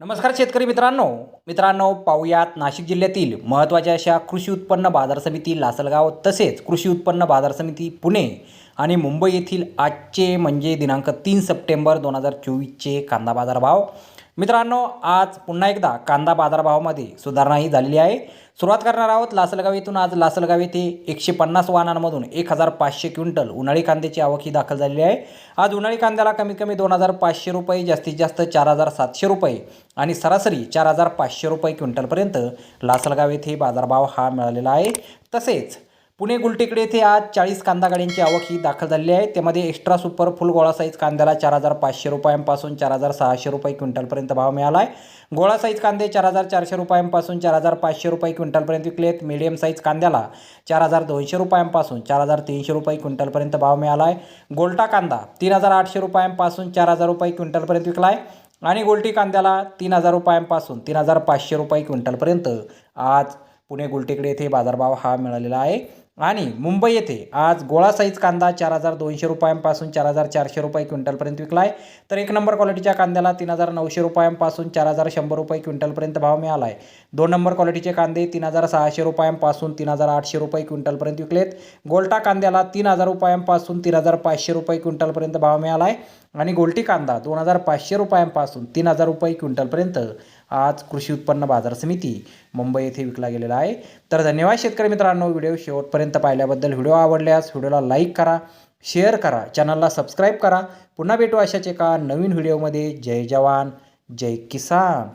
नमस्कार शेतकरी मित्रांनो. मित्रांनो पाहुयात नाशिक जिल्ह्यातील महत्त्वाच्या अशा कृषी उत्पन्न बाजार समिती लासलगाव तसेच कृषी उत्पन्न बाजार समिती पुणे आणि मुंबई येथील आजचे म्हणजे दिनांक तीन सप्टेंबर दोन हजार चोवीसचे कांदा बाजार भाव मित्रांनो आज पुन्हा एकदा कांदा बाजारभावामध्ये सुधारणाही झालेली आहे. सुरुवात करणार आहोत लासलगाव येथून. आज लासलगाव येथे एकशे पन्नास वाहनांमधून एक हजार पाचशे क्विंटल उन्हाळी कांद्याची आवक ही दाखल झालेली आहे. आज उन्हाळी कांद्याला कमीत कमी दोन हजार पाचशे रुपये जास्तीत जास्त चार हजार सातशे रुपये आणि सरासरी चार हजार पाचशे रुपये क्विंटलपर्यंत लासलगाव येथे बाजारभाव हा मिळालेला आहे. तसेच पुणे गुलटेकडे येथे आज चाळीस कांदा गाड्यांची आवक ही दाखल झालेली आहे. त्यामध्ये एक्स्ट्रा सुपर फुल गोळा साईज कांद्याला चार हजार पाचशे रुपयांपासून चार हजार सहाशे रुपये क्विंटलपर्यंत भाव मिळाला आहे गोळा साईज कांदे चार हजार चारशे रुपयांपासून चार हजार पाचशे रुपये क्विंटलपर्यंत विकलेत. मीडियम साईज कांद्याला चार हजार दोनशे रुपयांपासून चार हजार तीनशे रुपये क्विंटलपर्यंत भाव मिळाला आहे गोल्टा कांदा तीन हजार आठशे रुपयांपासून चार हजार रुपये क्विंटलपर्यंत विकला आहे आणि गोल्टी कांद्याला तीन हजार रुपयांपासून तीन हजार पाचशे रुपये क्विंटलपर्यंत आज पुणे गुलटेकडे येथे बाजारभाव हा मिळालेला आहे. आणि मुंबई येथे आज गोळा साईज कांदा चार हजार दोनशे रुपयांपासून चार हजार चारशे रुपये क्विंटलपर्यंत विकला आहे तर एक नंबर क्वालिटीच्या कांद्याला तीन हजार नऊशे रुपयांपासून चार हजार शंभर रुपये क्विंटलपर्यंत भाव मिळाला आहे दोन नंबर क्वालिटीचे कांदे तीन हजार सहाशे रुपयांपासून तीन हजार आठशे रुपये क्विंटलपर्यंत विकलेत. गोल्टा कांद्याला तीन हजार रुपयांपासून तीन हजार पाचशे रुपये क्विंटलपर्यंत भाव मिळाला आहे आणि गोलटी कांदा दोन हजार पाचशे रुपयांपासून तीन हजार रुपये क्विंटलपर्यंत आज कृषी उत्पन्न बाजार समिती मुंबई येथे विकला गेलेला आहे. तर धन्यवाद शेतकरी मित्रांनो व्हिडिओ शेवटपर्यंत पाहिल्याबद्दल. व्हिडिओ आवडल्यास व्हिडिओला लाईक करा शेअर करा चॅनलला सबस्क्राईब करा. पुन्हा भेटू अशाच एका नवीन व्हिडिओमध्ये. जय जवान जय किसान.